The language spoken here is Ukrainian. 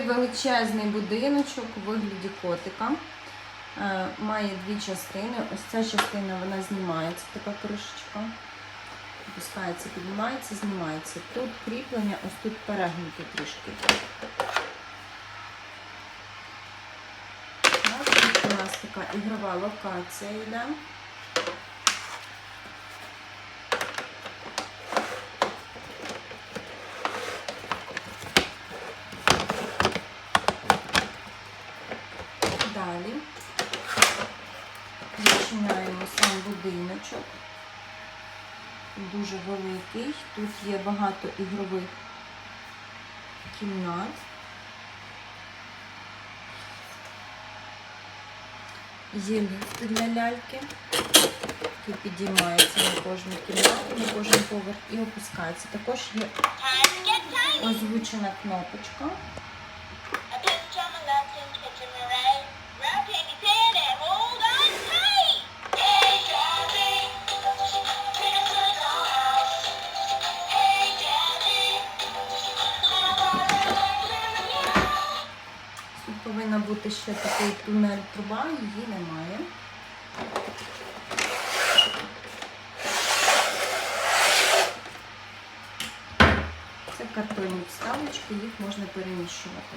Величезний будиночок у вигляді котика. Е, Має дві частини. Ось ця частина вона знімається, така кришечка. Опускається, піднімається, знімається. Тут кріплення, ось тут перегнуто трішки. Тут у нас така ігрова локація йде. Далі відчиняємо сам будиночок. Дуже великий. Тут є багато ігрових кімнат. Є ліфт для ляльки, який підіймається на кожну кімнату, на кожен поверх і опускається. Також є озвучена кнопочка. Повинна бути ще такий тунель труба, її немає. Це картонні вставочки, їх можна переміщувати.